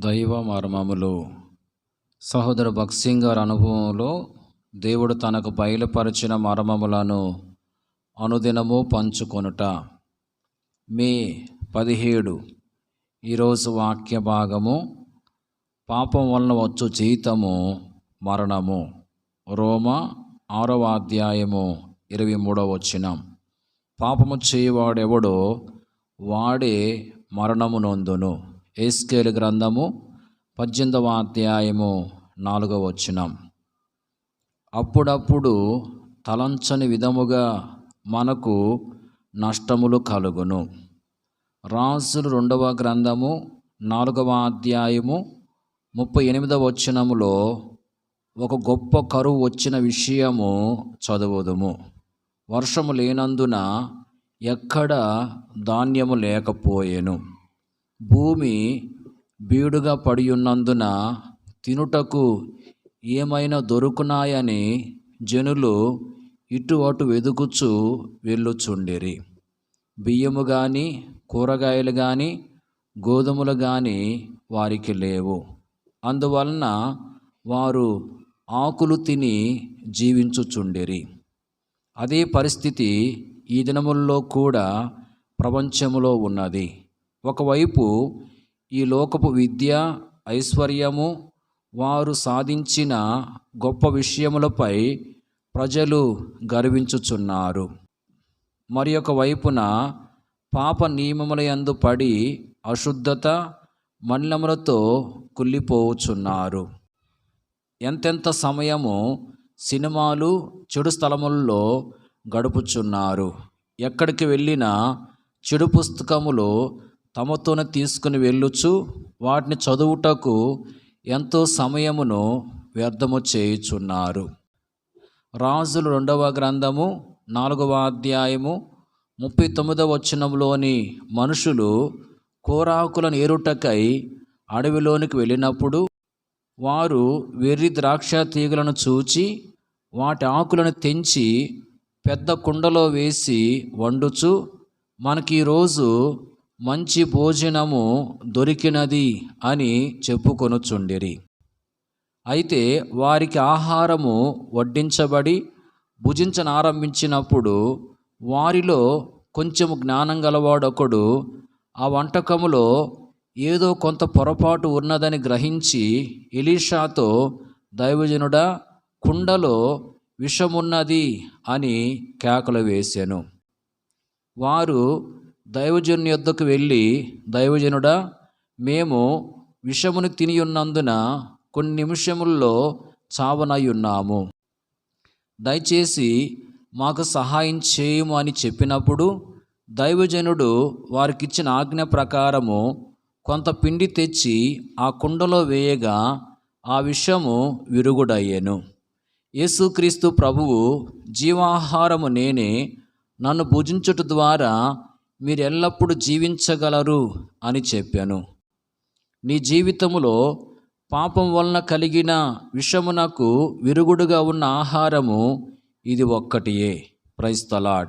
దైవ మర్మములు. సహోదర భక్సింగ్ గారి అనుభవంలో దేవుడు తనకు బయలుపరిచిన మర్మములను అనుదినము పంచుకొనుట. మే పదిహేడు. ఈరోజు వాక్య భాగము. పాపం వలన వచ్చు జీతము మరణము. రోమ ఆరవ అధ్యాయము ఇరవై మూడవ వచ్చిన పాపము చేయవాడెవడో వాడే మరణము నొందును ఏస్కేలు గ్రంథము పద్దెనిమిదవ అధ్యాయము నాలుగవ వచనం. అప్పుడప్పుడు తలంచని విధముగా మనకు నష్టములు కలుగును. రాజులు రెండవ గ్రంథము నాలుగవ అధ్యాయము ముప్పై ఎనిమిదవ వచనములో ఒక గొప్ప కరువు వచ్చిన విషయము చదువుదుము. వర్షము లేనందున ఎక్కడ ధాన్యము లేకపోయెను. భూమి బీడుగా పడియున్నందున తినుటకు ఏమైనా దొరుకునాయని జనులు ఇటు అటు వెదుకుచు వెళ్ళుచుండిరి. బియ్యము కానీ కూరగాయలు కానీ గోధుమలు కానీ వారికి లేవు. అందువలన వారు ఆకులు తిని జీవించుచుండిరి. అదే పరిస్థితి ఈ దినముల్లో కూడా ప్రపంచములో ఉన్నది. ఒకవైపు ఈ లోకపు విద్య ఐశ్వర్యము వారు సాధించిన గొప్ప విషయములపై ప్రజలు గర్వించుచున్నారు. మరి ఒక వైపున పాప నియమముల యందు పడి అశుద్ధత మలినములతో కుళ్ళిపోవుచున్నారు ఎంతెంత సమయము సినిమాలు చెడు స్థలముల్లో గడుపుచున్నారు. ఎక్కడికి వెళ్ళినా చెడు పుస్తకములో తమతోనే తీసుకుని వెళ్ళుచు వాటిని చదువుటకు ఎంతో సమయమును వ్యర్థము చేయుచున్నారు. రాజులు రెండవ గ్రంథము నాలుగవ అధ్యాయము ముప్పై తొమ్మిదవ వచనంలోని మనుషులు కూరాకులను ఏరుటకై అడవిలోనికి వెళ్ళినప్పుడు వారు వెర్రి ద్రాక్ష తీగలను చూచి వాటి ఆకులను తెంచి పెద్ద కుండలో వేసి వండుచు మనకి ఈరోజు మంచి భోజనము దొరికినది అని చెప్పుకొనుచుండిరి. అయితే వారికి ఆహారము వడ్డించబడి భుజించనారంభించినప్పుడు వారిలో కొంచెం జ్ఞానం గలవాడొకడు ఆ వంటకములో ఏదో కొంత పొరపాటు ఉన్నదని గ్రహించి ఎలీషాతో దైవజనుడా కుండలో విషమున్నది అని కేకలు వేశాను వారు దైవజను యొద్దకు వెళ్ళి దైవజనుడా మేము విషమును తినియున్నందున కొన్ని నిమిషముల్లో చావనై ఉన్నాము. దయచేసి మాకు సహాయం చేయము అని చెప్పినప్పుడు దైవజనుడు వారికిచ్చిన ఆజ్ఞ ప్రకారము కొంత పిండి తెచ్చి ఆ కుండలో వేయగా ఆ విషము విరుగుడయ్యాను. యేసుక్రీస్తు ప్రభువు జీవాహారము నేనే నన్ను భుజించుట ద్వారా మీరు ఎల్లప్పుడూ జీవించగలరు అని చెప్పాను. నీ జీవితములో పాపం వలన కలిగిన విషమునకు విరుగుడుగా ఉన్న ఆహారము ఇది ఒక్కటియే. ప్రైస్తలాడ్